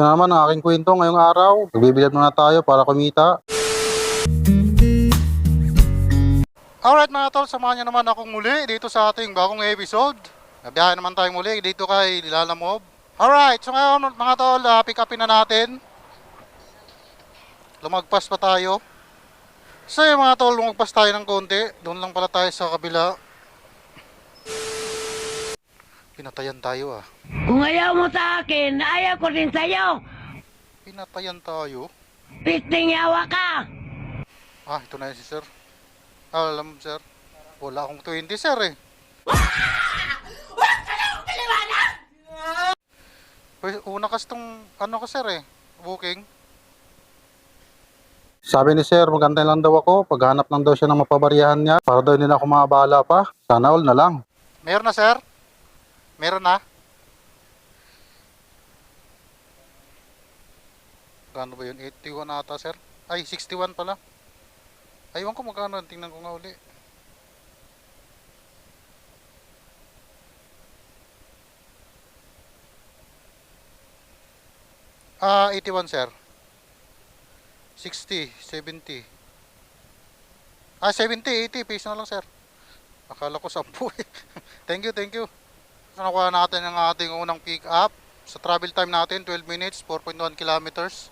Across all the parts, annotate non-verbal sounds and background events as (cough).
Ito naman ang aking kwento ngayong araw. Magbibilad muna tayo para kumita. Alright mga tol, samahan nyo naman akong muli dito sa ating bagong episode. Nabiyahe naman tayo muli dito kay Lalamob. Alright, so ngayon mga tol, uh, pick upin na natin. Lumagpas pa tayo. So yun mga tol, lumagpas tayo ng konti. Doon lang pala tayo sa kabila. Pinatayan tayo ah. Kung ayaw mo sa akin, ayaw ko din sa'yo. Pinatayan tayo? Pisting yawa ka. Ah, ito na yun si sir. Ah, alam mo sir. Wala akong 20 sir eh. Wala Una kasi tong ano ko sir eh. Booking. Sabi ni sir, magantay lang daw ako. Paghanap lang daw siya ng mapabariyahan niya. Para daw hindi na ako maabala pa. Sana all na lang. Meron na sir? Meron na? Gano ba yun? 81 ata sir? Ay, 61 pala. Aywan ko magkano. Tingnan ko nga uli. Ah, 81 sir. 60, 70. Ah, 70, 80. Peso na lang sir. Akala ko 10 eh. (laughs) thank you, thank you. Nakuha natin ang ating unang pick up. Sa travel time natin, 12 minutes, 4.1 kilometers.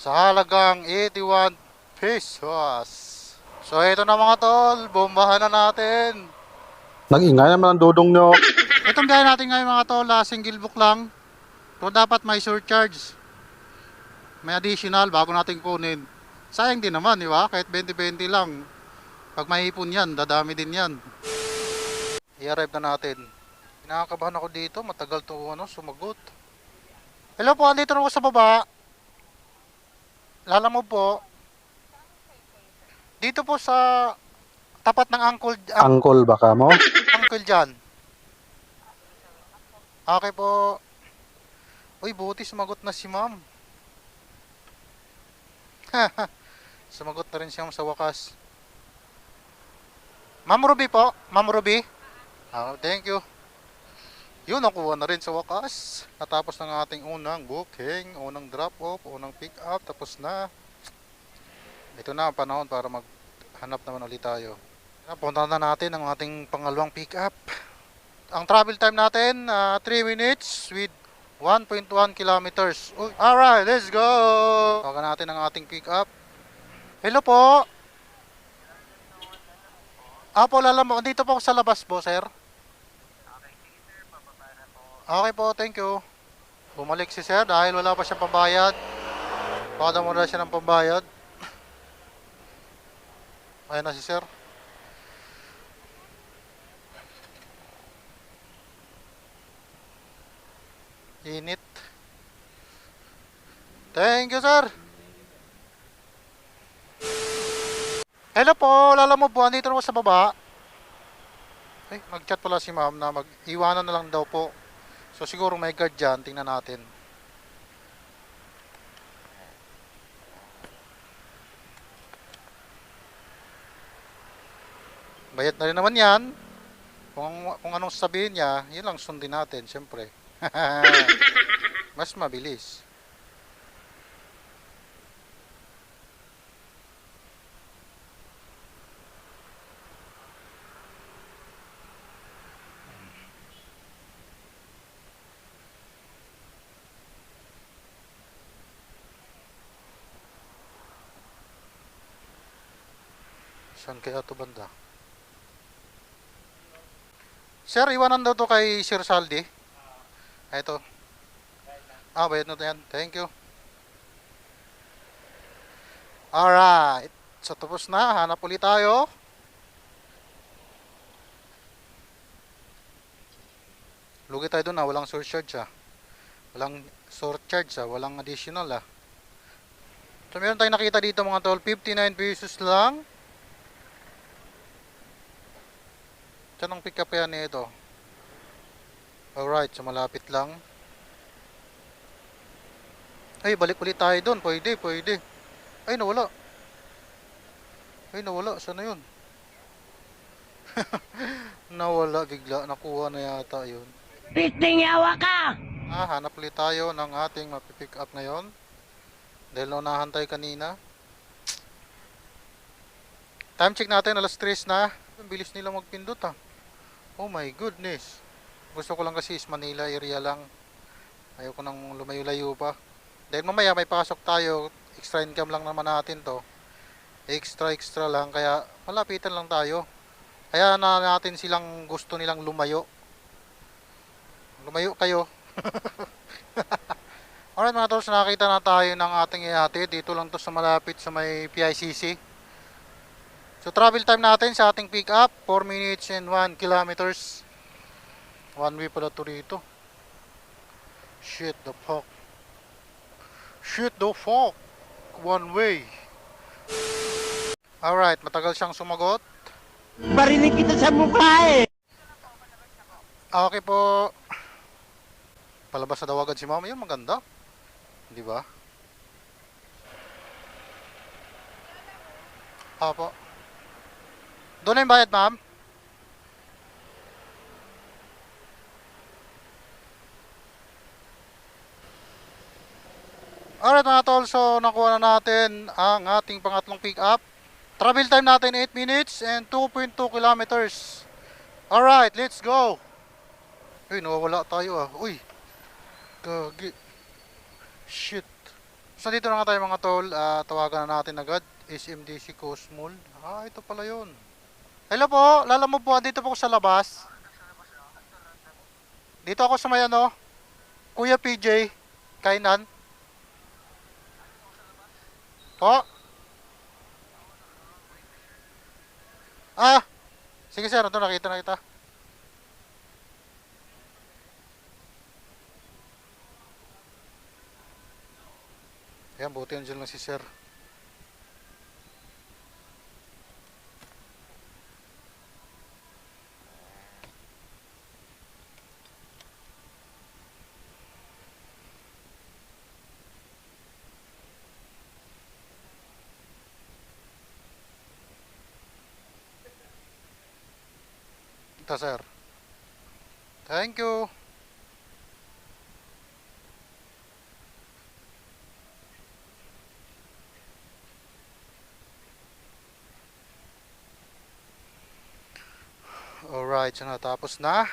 Sa halagang 81 pesos. So, ito na mga tol. Bombahan na natin. Nag-ingay naman ang dudong nyo. (laughs) Itong biyahe natin ngayon mga tol, ah, single book lang. So, dapat may surcharge. May additional bago natin kunin. Sayang din naman, di ba? Kahit 20-20 lang. Pag may ipon yan, dadami din yan. I-arrive na natin. Nakakabahan ako dito. Matagal to ano, sumagot. Hello po, andito na ako sa baba. Lala mo po. Dito po sa tapat ng uncle, ang, Angkol baka mo? uncle John. Okay po. Uy, buti sumagot na si ma'am. (laughs) sumagot na rin siya sa wakas. Ma'am Ruby po. Ma'am Ruby. Ah, thank you. Yun, nakuha na rin sa wakas. Natapos ng ating unang booking, unang drop-off, unang pick-up, tapos na. Ito na ang panahon para maghanap naman ulit tayo. Napunta na natin ang ating pangalawang pick-up. Ang travel time natin, 3 minutes with 1.1 kilometers. Alright, let's go! Tawagan natin ang ating pick-up. Hello po! Apo, lala mo. Dito po ako sa labas po, sir. Okay po, thank you. Bumalik si sir dahil wala pa siyang pambayad. Baka mo na siya ng pambayad. (laughs) Ayan na si sir. Init. Thank you, sir. Hello po, lala mo po, andito sa baba. Ay, nag-chat pala si ma'am na mag-iwanan na lang daw po. So siguro may guard dyan, tingnan natin. Bayad na rin naman yan. Kung, kung anong sabihin niya, yun lang sundin natin, syempre. (laughs) Mas mabilis. Saan kaya ito banda? Sir, iwanan daw to kay Sir Saldi. Ah, ito. Ah, bayad na to yan. Thank you. Alright. So, tapos na. Hanap ulit tayo. Lugi tayo doon ah. Walang surcharge ah. Walang surcharge ah. Walang additional ah. So, meron tayong nakita dito mga tol. 59 pesos lang. Saan ang pick up kaya nito? Alright, so malapit lang. Ay, balik ulit tayo doon. Pwede, pwede. Ay, nawala. Ay, nawala. Saan na yun? (laughs) nawala bigla. Nakuha na yata yun. Pisting yawa ka. Ah, hanap ulit tayo ng ating mapipick up ngayon. Dahil naunahan tayo kanina. Time check natin, alas 3 na. Ang bilis nila magpindot ah. Oh my goodness. Gusto ko lang kasi is Manila area lang. Ayoko nang lumayo-layo pa. Dahil mamaya may pasok tayo. Extra income lang naman natin to. Extra extra lang. Kaya malapitan lang tayo. Kaya na natin silang gusto nilang lumayo. Lumayo kayo. (laughs) Alright mga tol, nakakita na tayo ng ating ihatid. Dito lang to sa malapit sa may PICC. So travel time natin sa ating pick up, 4 minutes and 1 kilometers. One way pala to rito. Shit the fuck. Shit the fuck. One way. Alright, matagal siyang sumagot. Barinig kita sa mukha eh. Okay po. Palabas na daw agad si mama. Yun, maganda. Di ba? Apo. Doon na yung bayad, ma'am. Alright mga tol, so nakuha na natin ang ating pangatlong pick up. Travel time natin 8 minutes and 2.2 kilometers. Alright, let's go! Uy, nawawala tayo ah. Uy. Gagi. Shit. So dito na nga tayo mga tol. Ah, tawagan na natin agad. SMDC Coast Mall. Ah, ito pala yun. Hello po. Lala mo po. Dito po ako sa labas. Dito ako sa may ano. Kuya PJ. Kainan. Po. Ah. Sige sir. Ito nakita na kita. Yan, buti nandiyan lang si sir. Ito, sir. Thank you. Alright, so natapos na.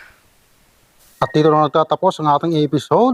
At dito na nagtatapos ang ating episode.